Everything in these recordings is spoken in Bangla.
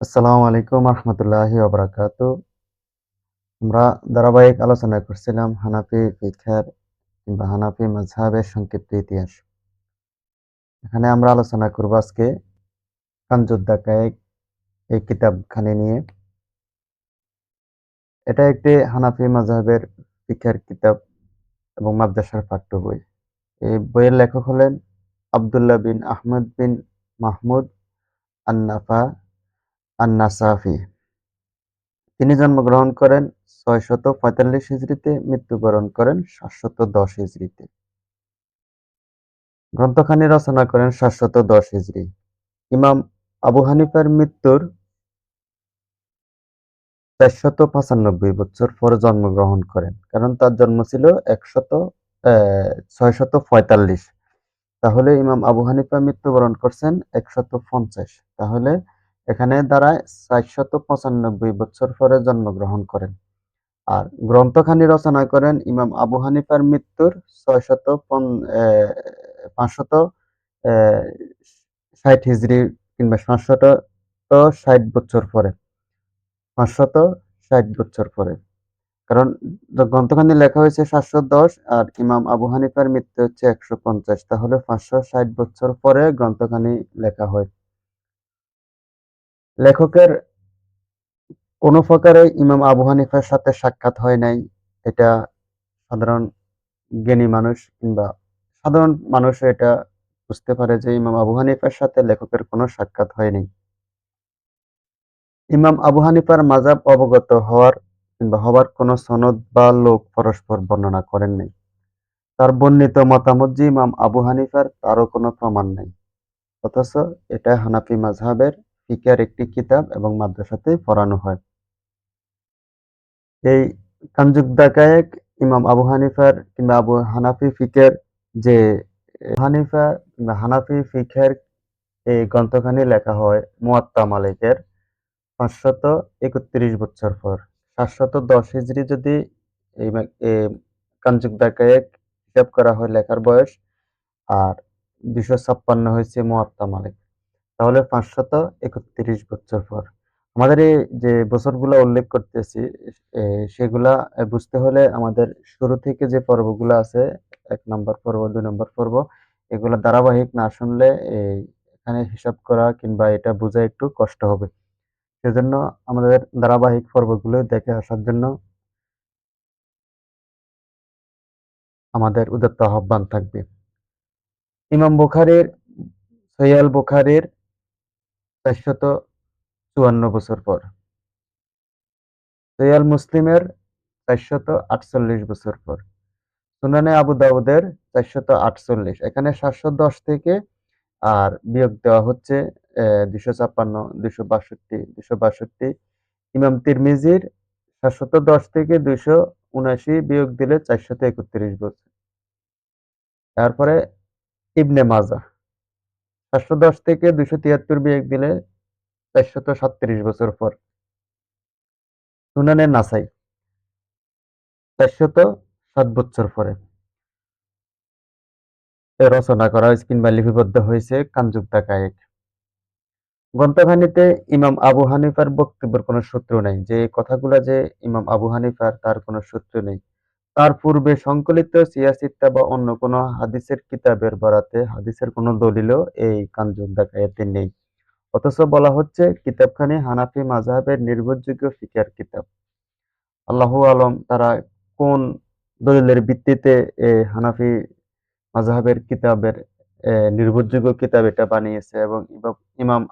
আসসালামু আলাইকুম রহমতুল্লাহি ওবরাকাত আমরা ধারাবাহিক আলোচনা করছিলাম হানাফি ফিকহের কিংবা হানাফি মাঝহাবের সংক্ষিপ্ত ইতিহাস। এখানে আমরা আলোচনা করব আজকে কাঞ্জুদ্দাকায়েক এই কিতাবখানি নিয়ে। এটা একটি হানাফি মাঝহাবের ফিকহের কিতাব এবং মাদ্রাসার পাঠ্য বই। এই বইয়ের লেখক হলেন আবদুল্লাহ বিন আহমদ বিন মাহমুদ আন্নাফা আন্নাসাফি। তিনি জন্মগ্রহণ করেন ছয়শত পঁয়তাল্লিশ হিজড়িতে, মৃত্যুবরণ করেন সাতশত দশ হিজড়িতে। গ্রন্থখানি রচনা করেন সাতশত দশ হিজড়ি। ইমাম আবু হানিফার মৃত্যুর চারশত পঁচানব্বই বছর পরে জন্মগ্রহণ করেন, কারণ তার জন্ম ছিল একশত ছয়শত পঁয়তাল্লিশ। তাহলে ইমাম আবু হানিফা মৃত্যুবরণ করছেন একশত পঞ্চাশ। তাহলে এখানে দাঁড়ায় চারশত পঁচানব্বই বছর পরে জন্মগ্রহণ করেন। আর গ্রন্থখানি রচনা করেন ইমাম আবু হানিফার মৃত্যুর ছয়শত পাঁচশত ষাট হিজড়ি কিংবা পাঁচশত ষাট বছর পরে। পাঁচশত ষাট বছর পরে। কারণ গ্রন্থখানি লেখা হয়েছে সাতশো দশ আর ইমাম আবু হানিফার মৃত্যু হচ্ছে একশো পঞ্চাশ। তাহলে পাঁচশো ষাট বছর পরে গ্রন্থখানি লেখা হয়। লেখকের কোনো প্রকারে ইমাম আবু হানিফার সাথে সাক্ষাৎ হয় নাই। এটা সাধারণ জ্ঞানী মানুষ কিংবা সাধারণ মানুষ এটা বুঝতে পারে যে ইমাম আবু হানিফার সাথে লেখকের কোনো সাক্ষাৎ হয়নি ইমাম আবু হানিফার মাজাব অবগত হওয়ার কিংবা হবার কোনো সনদ বা লোক পরস্পর বর্ণনা করেন নাই। তার বর্ণিত মতামত যে ইমাম আবু হানিফার তারও কোনো প্রমাণ নেই। অথচ এটা হানাফি মাঝহাবের ফিকের একটি কিতাব এবং মাদ্রাসাতে পড়ানো হয়। এই কাঞ্জুকদাকায়েক ইমাম আবু হানিফার কিংবা আবু হানাফি ফিকের যে হানিফা কিংবা হানাফি ফিকের এই গ্রন্থখানি লেখা হয় মুয়াত্তা মালিকের পাঁচশত একত্রিশ বছর পর। সাতশত দশ হিজড়ি যদি এই কাঞ্জুকদাকায়েক হিসাব করা হয় লেখার বয়স, আর দুশো ছাপ্পান্ন হয়েছে মুয়াত্তা মালিক। তাহলে পাঁচশত একত্রিশ বছর পর। আমাদের এই যে বছরগুলো উল্লেখ করতেছি সেগুলা বুঝতে হলে আমাদের শুরু থেকে যে পর্বগুলো আছে, এক নম্বর পর্ব, দুই নম্বর পর্ব, এগুলো ধারাবাহিক না শুনলে এই এখানে হিসাব করা কিংবা এটা বোঝা একটু কষ্ট হবে। সেজন্য আমাদের ধারাবাহিক পর্বগুলো দেখে আসার জন্য আমাদের উদত্ত আহ্বান থাকবে। ইমাম বুখারির সৈয়াল বুখারির চারশত চুয়ান্ন বছর পর। সৈয়াল মুসলিমের চারশত আটচল্লিশ বছর পর। সুনানে আবু দাউদের চারশত আটচল্লিশ। এখানে সাতশো দশ থেকে আর বিয়োগ দেওয়া হচ্ছে দুশো ছাপ্পান্ন, দুশো বাষট্টি দুশো বাষট্টি। ইমাম তিরমিজির সাতশত দশ থেকে দুইশো উনাশি বিয়োগ দিলে চারশত একত্রিশ বছর। তারপরে ইবনে মাজা। সাতশো দশ থেকে দুশো তিয়াত্তর দিলে চারশত বছর পর। সুনানে নাসাই। চারশত সাত বছর পরে। রচনা করা হয়েছে কিংবা লিপিবদ্ধ হয়েছে কাঞ্জুক্তা কায়েক গ্রন্থখানিতে ইমাম আবু হানিফার বক্তব্যের কোনো সূত্র নেই। যে কথাগুলা যে ইমাম আবু হানিফার তার কোনো সূত্র নেই। তার পূর্বে সংকলিত সিয়াসিত্তা বা অন্য কোনো হাদিসের কিতাবের বরাতে হাদিসের কোনো দলিলও এই কাঞ্জুক্তা কায়েতে নেই। অথচ বলা হচ্ছে, কিতাবখানি হানাফি মাজাহের নির্ভরযোগ্য ফিকার কিতাব। আল্লাহ আলম তারা কোন দলিলের ভিত্তিতে এই হানাফি মাজাহাবের কিতাবের নির্ভরযোগ্য কিতাব এটা বানিয়েছে এবং ইমাম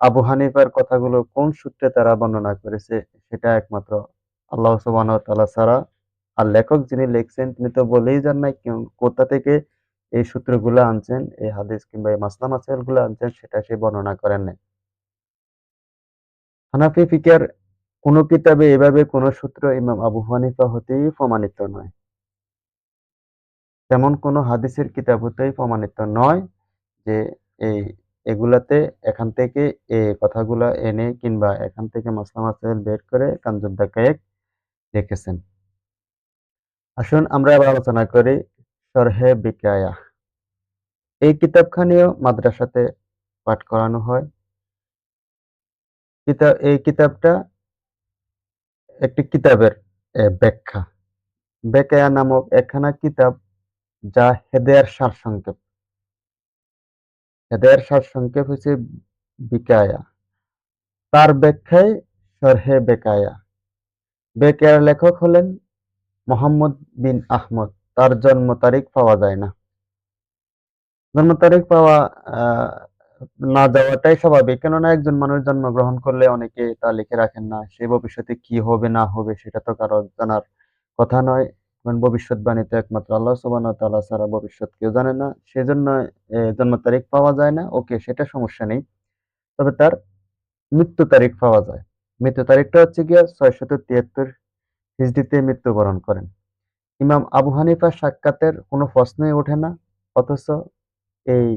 আবু হানিফার কথাগুলো কোন সূত্রে তারা বর্ণনা করেছে সেটা একমাত্র আল্লাহ সুবাহ তালা ছাড়া আর লেখক যিনি লিখছেন, তিনি তো বলেই যান নাই কোথা থেকে এই সূত্রগুলো আনছেন, এই হাদিস কিংবা এই মাসলা মাসাইলগুলো আনছেন, সেটা সে বর্ণনা করেন নাই। হানাফি ফিকার কোন কিতাবে এভাবে কোন সূত্র ইমাম আবু হানিফা হতেই প্রমাণিত নয়। তেমন কোনো হাদিসের কিতাব হতেই প্রমাণিত নয় যে এই এগুলাতে এখান থেকে এই কথাগুলা এনে কিংবা এখান থেকে মাসলা মাসাইল বের করে কাঞ্জুদ্দা কায়েক রেখেছেন আসুন আমরা এবার আলোচনা করি সরহে বিকায়া। এই কিতাবখানিও মাদ্রাসাতে পাঠ করানো হয়। কিতাব এই কিতাবটা একটি কিতাবের ব্যাখ্যা। বেকায়া নামক একখানা কিতাব যা হেদায়ার সারসংক্ষেপ হেদায়ার সারসংক্ষেপ হচ্ছে বিকায়া। তার ব্যাখ্যায় শরহে বেকায়া। বেকায়ার লেখক হলেন মোহাম্মদ বিন আহমদ। তার জন্ম তারিখ পাওয়া যায় না। জন্ম তারিখ পাওয়া না যাওয়াটাই স্বাভাবিক। কেননা একজন মানুষ জন্মগ্রহণ করলে অনেকে তা লিখে রাখেন না, সে ভবিষ্যতে কি হবে, না হবে সেটা তো কারও জানার কথা নয়। কারণ ভবিষ্যৎবাণী তো একমাত্র আল্লাহ ওয়া তাআলা ছাড়া ভবিষ্যৎ কেউ জানে না। সেজন্য জন্ম তারিখ পাওয়া যায় না। ওকে, সেটা সমস্যা নেই। তবে তার মৃত্যু তারিখ পাওয়া যায়। মৃত্যু তারিখটা হচ্ছে গিয়া ছয়শত তিয়াত্তর হিজড়িতে মৃত্যুবরণ করেন। ইমাম আবু হানিফা সাক্ষাতের কোনো প্রশ্নই ওঠে না, অথচ এই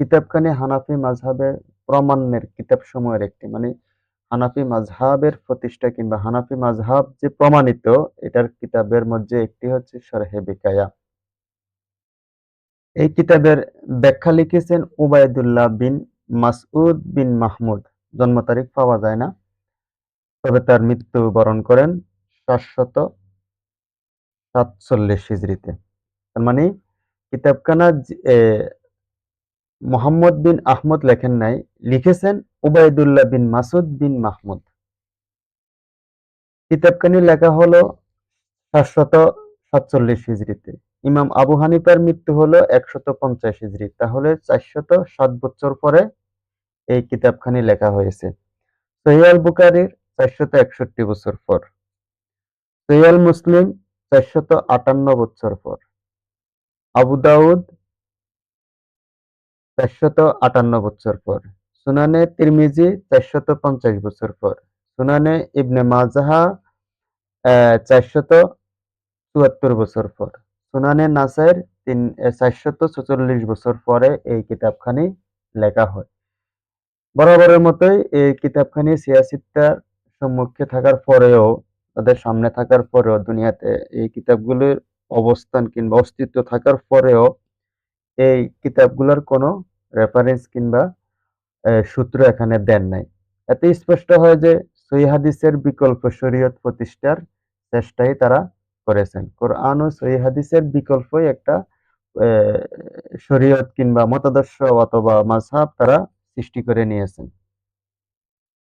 কিতাবখানি হানাফি মাযহাবের প্রমাণের কিতাব সমূহের একটি। মানে হানাফি মাযহাবের প্রতিষ্ঠা কিংবা হানাফি মাযহাব যে প্রমাণিত, এটার কিতাবের মধ্যে একটি হচ্ছে শরহে বিকায়া। এই কিতাবের ব্যাখ্যা লিখেছেন উবায়দুল্লাহ বিন মাসউদ বিন মাহমুদ। জন্ম তারিখ পাওয়া যায় না, তবে তার মৃত্যু বরণ করেন সাতশত সাতচল্লিশ হিজড়িতে। তার মানে কিতাবখানা মোহাম্মদ বিন আহমদ লেখেন নাই, লিখেছেন উবাইদুল্লাহ বিন মাসুদ বিন মাহমুদ। কিতাবখানি লেখা হলো সাতশত সাতচল্লিশ হিজড়িতে। ইমাম আবু মৃত্যু হলো একশত পঞ্চাশ হিজড়ি। তাহলে চারশত সাত বছর পরে এই কিতাবখানি লেখা হয়েছে। সহিয়াল বুকারির চারশত একষট্টি বছর পর। সহিয়াল মুসলিম চারশত আটান্ন বছর পর। আবু দাউদ চারশত আটান্ন বছর পর। সুনানে তিরমিজি চারশত পঞ্চাশ বছর পর। সুনানে ইবনে মাজাহা চারশত চুয়াত্তর বছর পর। সুনানে নাসের তিন চারশত ছেচল্লিশ বছর পরে এই কিতাবখানি লেখা হয়। বরাবরের মতোই এই কিতাবখানি সিয়াসিত্তার সম্মুখে থাকার পরেও তাদের সামনে থাকার পরেও দুনিয়াতে এই কিতাবগুলির অবস্থান কিংবা অস্তিত্ব থাকার পরেও এই কিতাবগুলোর কোনো রেফারেন্স কিংবা সূত্র এখানে দেন নাই। এতে স্পষ্ট হয় যে সহি হাদিসের বিকল্প শরীয়ত প্রতিষ্ঠার চেষ্টাই তারা করেছেন। কোরআন ও সহি হাদিসের বিকল্পই একটা শরীয়ত কিংবা মতাদর্শ অথবা মাযহাব তারা সৃষ্টি করে নিয়েছেন।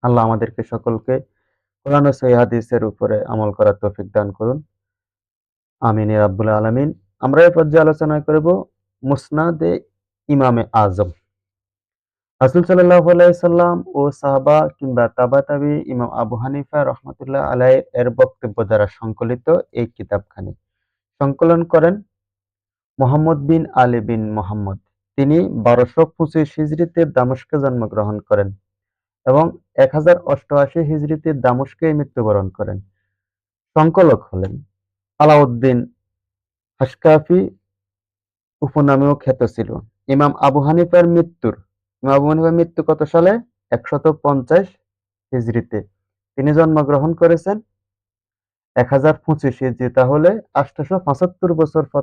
আল্লাহ আমাদেরকে সকলকে কোরআন ও সহি হাদিসের উপরে আমল করার তৌফিক দান করুন। আমিন রাব্বুল আলামিন। আমরা এই পর্যায়ে আলোচনা করব মুসনাদে ইমামে আজম। রাসূল সাল্লাল্লাহু সাল্লাম ও সাহাবা কিংবা তাবাতাবি ইমাম আবু হানিফা রহমাতুল্লাহ আলাই এর বক্তব্য দ্বারা সংকলিত এই কিতাবখানি। সংকলন করেন মোহাম্মদ বিন আলী বিন মোহাম্মদ। তিনি বারোশো পঁচিশ হিজড়িতে দামস্কে জন্মগ্রহণ করেন। এবং এক হাজার অষ্টআশি হিজড়িতে দামেস্কে মৃত্যুবরণ করেন। সংকলক হলেন আলাউদ্দিন হাসকাফি উপনামেও খ্যাত ছিল। ইমাম আবু হানিফার মৃত্যুর, ইমাম আবু হানিফার মৃত্যু কত সালে? একশত পঞ্চাশ হিজড়িতে তিনি জন্মগ্রহণ করেছেন এক হাজার পঁচিশ হিজড়ি তাহলে আটশোশো পঁচাত্তর বছর পর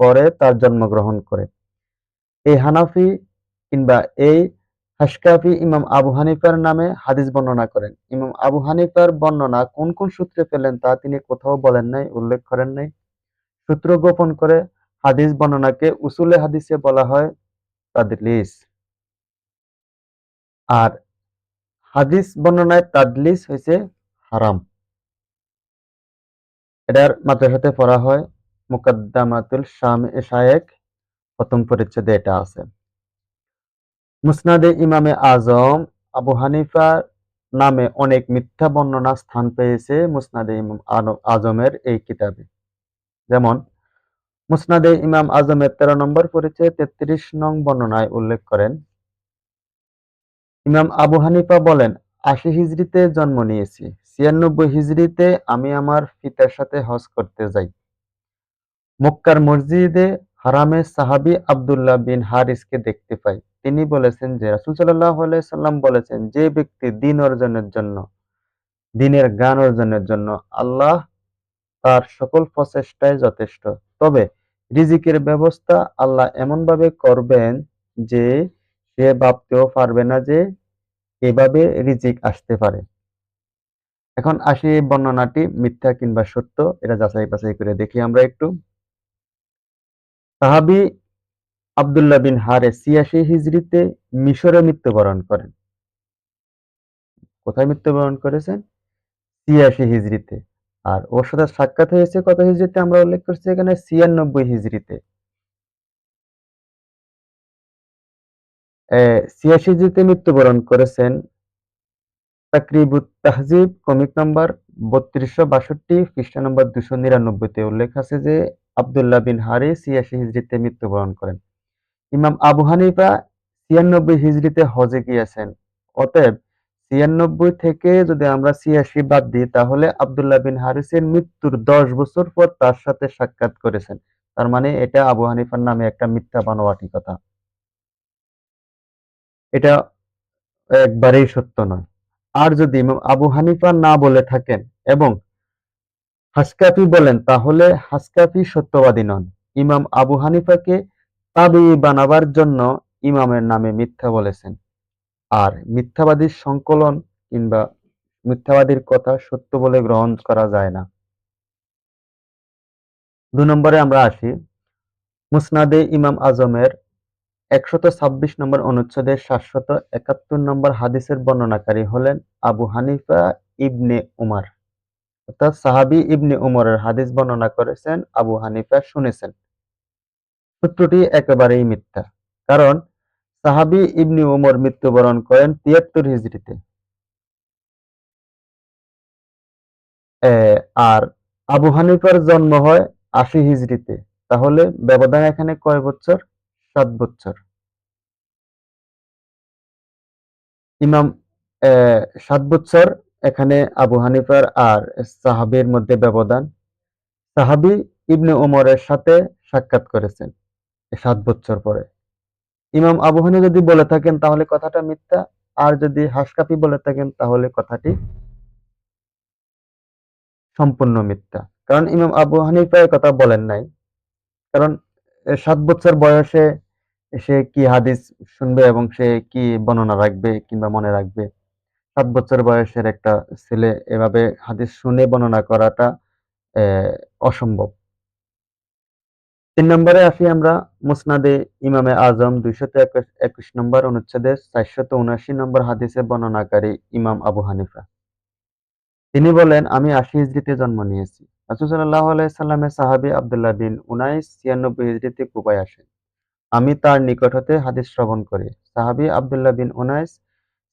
পরে তার জন্মগ্রহণ করে। এই হানাফি কিংবা এই হাসকাফি ইমাম আবু হানিফার নামে হাদিস বর্ণনা করেন। ইমাম আবু হানিফার বর্ণনা কোন কোন সূত্রে পেলেন তা তিনি কোথাও বলেন নাই, উল্লেখ করেন নাই। সূত্র গোপন করে হাদিস বর্ণনাকে উসুলে হাদিসে বলা হয় তাদলিস। আর হাদিস বর্ণনায় তাদলিস হয়েছে হারাম। এটার মাদ্রাসাতে পড়া হয় মুকদ্দামাতুল শাম- শায়েক প্রথম পরিচ্ছেদে এটা আছে। মুসনাদে ইমামে আজম আবু হানিফা নামে অনেক মিথ্যা বর্ণনা স্থান পেয়েছে মুসনাদে ইমাম আজমের এই কিতাবে। যেমন, মুসনাদে ইমাম আজমের তেরো নম্বর পরিচয় তেত্রিশ নং বর্ণনায় উল্লেখ করেন, ইমাম আবু হানিফা বলেন, আশি হিজড়িতে জন্ম নিয়েছি, ছিয়ানব্বই হিজড়িতে আমি আমার পিতার সাথে হজ করতে যাই। মক্কার মসজিদে হারামে সাহাবী আব্দুল্লাহ বিন হারিসকে দেখতে পাই। তিনি বলেছেন যে, রাসূল আলাইহি সাল্লাম বলেছেন, যে ব্যক্তি দিন অর্জনের জন্য, দিনের জ্ঞান অর্জনের জন্য আল্লাহ তার সকল প্রচেষ্টায় যথেষ্ট। তবে রিজিকের ব্যবস্থা আল্লাহ এমন ভাবে করবেন যে, সে ভাবতেও পারবে না যে, এভাবে রিজিক আসতে পারে। এখন আসি বর্ণনাটি মিথ্যা কিংবা সত্য, এটা যাচাই বাছাই করে দেখি আমরা একটু। সাহাবি আবদুল্লাহ বিন হারে ছিয়াশি হিজরিতে মিশরে মৃত্যুবরণ করেন। কোথায় মৃত্যুবরণ করেছেন? ছিয়াশি হিজরিতে আর ওর সাথে সাক্ষাৎ হয়েছে কত হিজরিতে আমরা উল্লেখ করছি এখানে ছিয়ানব্বই হিজরিতে ছিয়াশি হিজরিতে মৃত্যুবরণ করেছেন তাকরিবুত তাহজিব, কমিক নম্বর বত্রিশশো বাষট্টি, পৃষ্ঠা নম্বর দুশো নিরানব্বইতে। উল্লেখ আছে যে আবদুল্লাহ বিন হারি ছিয়াশি হিজরিতে মৃত্যুবরণ করেন। ইমাম আবু হানিফা ছিয়ানব্বই হিজরিতে হজে গিয়েছেন। অতএব ছিয়ানব্বই থেকে যদি আমরা ছিয়াশি বাদ দিই, তাহলে আবদুল্লাহ বিন হারিসের মৃত্যুর দশ বছর পর তার সাথে সাক্ষাৎ করেছেন। তার মানে এটা আবু হানিফার নামে একটা মিথ্যা বানোয়াটি কথা। এটা একবারেই সত্য নয়। আর যদি আবু হানিফা না বলে থাকেন এবং হাসকাফি বলেন, তাহলে হাসকাফি সত্যবাদী নন। ইমাম আবু হানিফাকে তাবি বানাবার জন্য ইমামের নামে মিথ্যা বলেছেন। আর মিথ্যাবাদীর সংকলন কিংবা মিথ্যাবাদীর কথা সত্য বলে গ্রহণ করা যায় না। দু নম্বরে আমরা আসি। মুসনাদে ইমাম আজমের একশত ছাব্বিশ নম্বর অনুচ্ছেদের সাতশত একাত্তর নম্বর হাদিসের বর্ণনাকারী হলেন আবু হানিফা ইবনে উমার। অর্থাৎ সাহাবি ইবনে উমরের হাদিস বর্ণনা করেছেন, আবু হানিফা শুনেছেন। সূত্রটি একেবারেই মিথ্যা, কারণ সাহাবি ইবনি উমর মৃত্যুবরণ করেন তিয়াত্তর হিজড়িতে। আর আবু হানিফার জন্ম হয় আশি হিজড়িতে, তাহলে ব্যবধান এখানে কয় বছর? সাত বছর। ইমাম সাত বছর এখানে আবু হানিফার আর সাহাবির মধ্যে ব্যবধান। সাহাবি ইবনে উমরের সাথে সাক্ষাৎ করেছেন সাত বছর পরে। ইমাম আবু হানি যদি বলে থাকেন, তাহলে কথাটা মিথ্যা। আর যদি হাসকাপি বলে থাকেন, তাহলে কথাটি সম্পূর্ণ মিথ্যা। কারণ ইমাম আবু হানিফা কথা বলেন নাই। কারণ সাত বছর বয়সে সে কি হাদিস শুনবে এবং সে কি বর্ণনা রাখবে কিংবা মনে রাখবে? সাত বছর বয়সের একটা ছেলে এভাবে হাদিস শুনে বর্ণনা করাটা অসম্ভব। তিন নম্বরে আসি আমরা মুসনাদে ইমামে আজম দুইশত একুশ নম্বর অনুচ্ছেদে চারশত উনআশি নম্বর হাদিসে বর্ণনাকারী ইমাম আবু হানিফা। তিনি বলেন, আমি আশি হিজড়িতে জন্ম নিয়েছি। রাসুসাল্লাহ সাহাবি আবদুল্লাহ বিন উনাইশ ছিয়ানব্বই হিজড়িতে কুবায় আসেন। আমি তার নিকট হতে হাদিস শ্রবণ করি। সাহাবি আবদুল্লাহ বিন উনাইস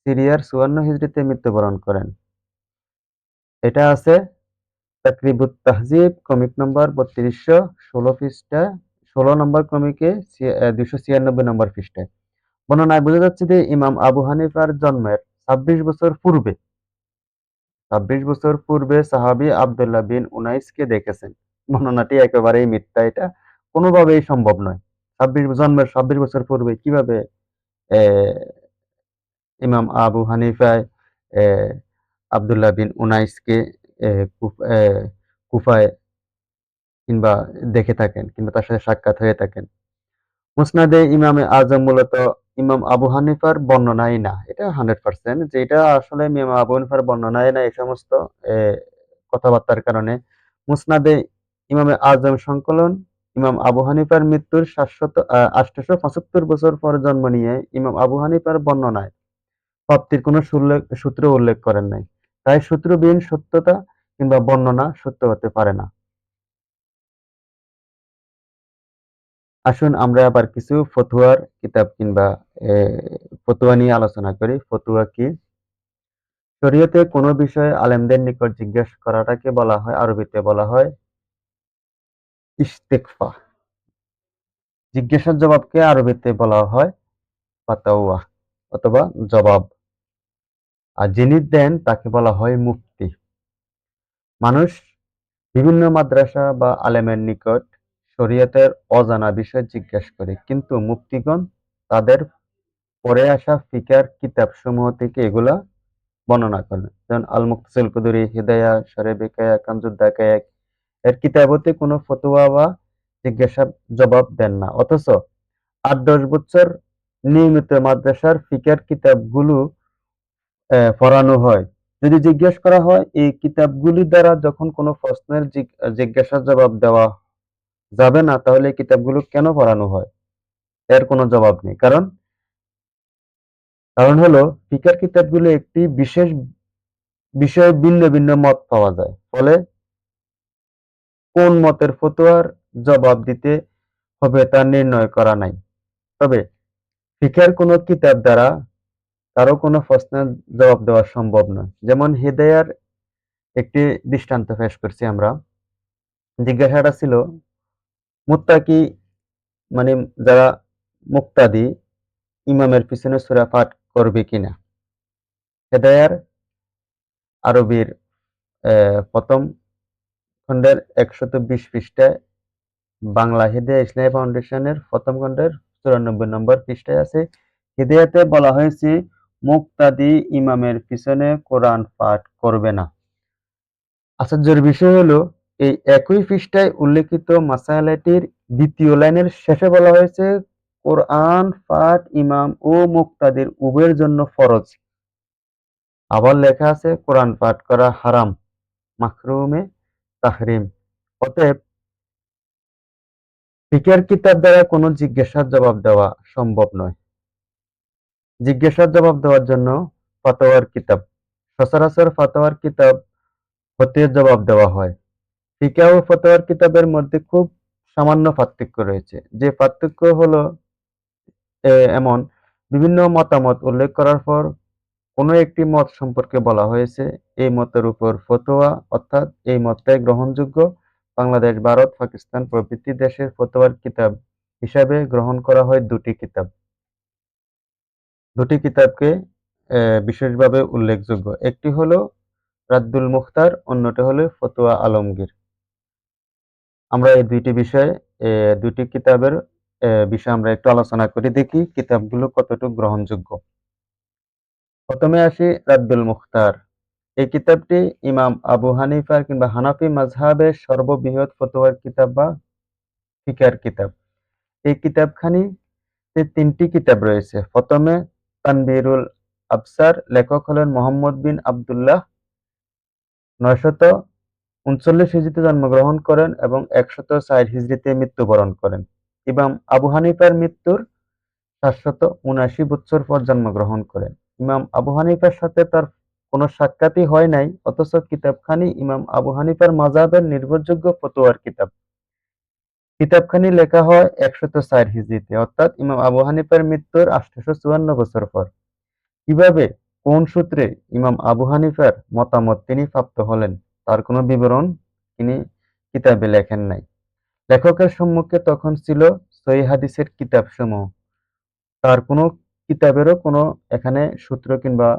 সিরিয়ার চুয়ান্ন হিজড়িতে মৃত্যুবরণ করেন। এটা আছে তাকরিবুত তাহজিব, কমিক নম্বর বত্রিশশো ষোলো পৃষ্ঠা, ষোলো নম্বর কমিকে দুইশো ছিয়ানব্বই নম্বর পৃষ্ঠায় বর্ণনায় বোঝা যাচ্ছে যে ইমাম আবু হানিফার জন্মের ছাব্বিশ বছর পূর্বে, ছাব্বিশ বছর পূর্বে সাহাবি আবদুল্লাহ বিন উনাইসকে দেখেছেন। বর্ণনাটি একেবারেই মিথ্যা, এটা কোনোভাবেই সম্ভব নয়। ছাব্বিশ, জন্মের ছাব্বিশ বছর পূর্বে কীভাবে ইমাম আবু হানিফায় আবদুল্লাহ বিন উনাইসকে কুফায় কিংবা দেখে থাকেন, কিংবা তার সাথে সাক্ষাৎ হয়ে থাকেন। মুসনাদে ইমামে আজম মূলত ইমাম আবু হানিফার বর্ণনাই না। এটা হান্ড্রেড পার্সেন্ট যে এটা আসলে ইমাম আবু হানিফার বর্ণনাই না এই সমস্ত কথাবার্তার কারণে। মুসনাদে ইমামে আজম সংকলন, ইমাম আবু হানিফার মৃত্যুর সাতশত আটশো পঁচাত্তর বছর পর জন্ম নিয়ে ইমাম আবু হানিফার বর্ণনায়। প্রাপ্তির কোনো সূত্র উল্লেখ করেন নাই। তাই সূত্রবিহীন সত্যতা কিংবা বর্ণনা সত্য হতে পারে না। আসুন আমরা আবার কিছু ফতুয়ার কিতাব কিংবা ফতুয়া নিয়ে আলোচনা করি। ফতুয়া কি? শরীয়তে কোনো বিষয়ে আলেমদের নিকট জিজ্ঞেস করাটাকে বলা হয়, আরবিতে বলা হয় ইস্তেকফা জিজ্ঞাসার জবাবকে আরবিতে বলা হয়, ফাতাওয়া অথবা জবাব। আর যিনি দেন, তাকে বলা হয় মুফতি। মানুষ বিভিন্ন মাদ্রাসা বা আলেমের নিকট শরীয়তের অজানা বিষয় জিজ্ঞেস করে, কিন্তু মুক্তিগণ তাদের পরে আসা ফিকার কিতাব সমূহ থেকে এগুলা বর্ণনা করেন। যেমন আল মুক্তসিল কুদুরি, হিদায়া সরে বেকায়া কামজুদ্দাকায়াক এর কিতাবতে কোনো ফতোয়া বা জিজ্ঞাসা জবাব দেন না। অথচ আট দশ বছর নিয়মিত মাদ্রাসার ফিকার কিতাবগুলো পড়ানো হয়। যদি জিজ্ঞেস করা হয় এই কিতাবগুলি দ্বারা যখন কোনো প্রশ্নের জিজ্ঞাসার জবাব দেওয়া যাবে না তাহলে এই কিতাবগুলো কেন পড়ানো হয়? এর কোনো জবাব নেই। কারণ কারণ হলো ফিকহের কিতাবগুলো একটি বিশেষ বিষয়ে ভিন্ন, ভিন্ন মত পাওয়া যায়। ফলে কোন মতের ফতোয়ার জবাব দিতে হবে তা নির্ণয় করা নাই। তবে ফিকহের কোনো কিতাব দ্বারা কারও কোনো প্রশ্নের জবাব দেওয়া সম্ভব নয়। যেমন হিদায়ার একটি দৃষ্টান্ত পেশ করছি আমরা। জিজ্ঞাসাটা ছিল, মুত্তাকি মানে যারা মুক্তাদি, ইমামের পিছনে সূরা পাঠ করবে কিনা? হেদায়ার আরবির ১ম খণ্ডের ১২০ পৃষ্ঠায় বাংলা হিদায়া ইসলামী ফাউন্ডেশনের প্রথম খণ্ডের ৯৪ নম্বর পৃষ্ঠায় আছে। হিদায়াতে বলা হয়েছে মুক্তাদি ইমামের পিছনে কোরআন পাঠ করবে না। আশ্চর্যের বিষয় হলো এই একই পৃষ্ঠায় উল্লেখিত মাসআলাটির দ্বিতীয় লাইনের শেষে বলা হয়েছে কোরআন পাঠ ইমাম ও মুক্তাদির উভয়ের জন্য ফরজ। আবার লেখা আছে কোরআন পাঠ করা হারাম, মাকরুমে তাহরিম। অতএব ফিকহের কিতাব দ্বারা কোনো জিজ্ঞাসার জবাব দেওয়া সম্ভব নয়। জিজ্ঞাসার জবাব দেওয়ার জন্য ফতোয়ার কিতাব। সচরাচর ফতোয়ার কিতাব হতে জবাব দেওয়া হয়। ফিকহ ও ফতোয়ার কিতাবের মধ্যে খুব সামান্য পার্থক্য রয়েছে। যে পার্থক্য হলো এমন বিভিন্ন মতামত উল্লেখ করার পর কোনো একটি মত সম্পর্কে বলা হয়েছে এই মতের উপর ফতোয়া অর্থাৎ এই মতটাই গ্রহণযোগ্য বাংলাদেশ, ভারত, পাকিস্তান প্রভৃতি দেশের ফতোয়ার কিতাব হিসাবে গ্রহণ করা হয় দুটি কিতাব। দুটি কিতাবকে বিশেষভাবে উল্লেখযোগ্য। একটি হলো রাদ্দুল মুখতার, অন্যটি হলো ফতুয়া আলমগীর। আমরা এই দুইটি বিষয়ে দুইটি কিতাবের বিষয়ে আমরা একটু আলোচনা করে দেখি কিতাবগুলো কতটুকু গ্রহণযোগ্য। প্রথমে আসি রাদ্দুল মুখতার। এই কিতাবটি ইমাম আবু হানিফার কিংবা হানাফি মাযহাবের সর্ববৃহৎ ফতোয়ার কিতাব বা ফিকহের কিতাব। এই কিতাবখানিতে তিনটি কিতাব রয়েছে। প্রথমে তানবীরুল আবসার, লেখক হলেন মুহাম্মদ বিন আবদুল্লাহ ৯৩৯ হিজরিতে জন্মগ্রহণ করেন এবং ১৬০ হিজরিতে মৃত্যুবরণ করেন। ইমাম আবু হানিফার মৃত্যুর ৭৭৯ বৎসর পর জন্মগ্রহণ করেন। ইমাম আবু হানিফার সাথে তার কোনো সাক্ষাৎই হয় নাই অথচ কিতাবখানি ইমাম আবু হানিফার মাযহাবের নির্ভরযোগ্য ফতোয়ার কিতাব। কিতাবখানি লেখা হয় ১০৪ হিজরিতে অর্থাৎ ইমাম আবু হানিফার মৃত্যুর ৮৫৪ বছর পর। কীভাবে, কোন সূত্রে ইমাম আবু হানিফার মতামত তিনি প্রাপ্ত হলেন তার কোনো বিবরণ তিনি কিতাবে লেখেন নাই। লেখকের সম্মুখে তখন ছিল সহিহ হাদিসের কিতাবসমূহ। তার কোনো কিতাবেরও কোনো এখানে সূত্র কিংবা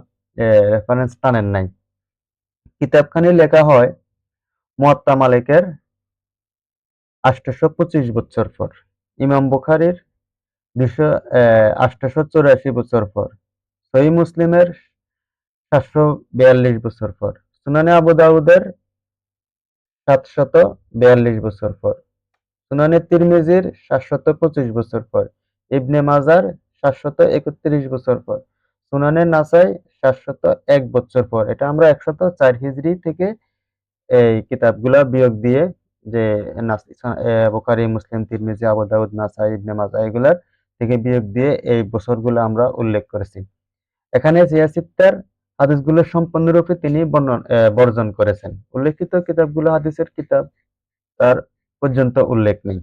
রেফারেন্স টানেন নাই। কিতাবখানি লেখা হয় মুয়াত্তা মালিকের ৮২৫ বছর পর, ইমাম বুখারীর ৮৮৪ বছর পর, সহিহ মুসলিমের ৭৪২ বছর পর, সুনানে আবু দাউদের ৭৪২ বছর পর, সুনানে তিরমিজির ৭২৫ বছর পর, ইবনে মাজার ৭৩১ বছর পর, সুনানে নাসাই সাতশত এক বছর পর। এটা আমরা ১০৪ হিজরি থেকে এই কিতাবগুলা বিয়োগ দিয়ে যে বোকারি মুসলিম, তিরমিজি, আবু দাউদ, নাসাই, ইবনে মাজা এগুলার থেকে বিয়োগ দিয়ে এই বছরগুলো আমরা উল্লেখ করেছি। এখানে জিয়া সিয়াসিত্তার হাদিসগুলো সম্পূর্ণরূপে তিনি বর্ণন বর্জন করেছেন। উল্লেখিত কিতাবগুলো হাদিসের কিতাব তার পর্যন্ত উল্লেখ নেই।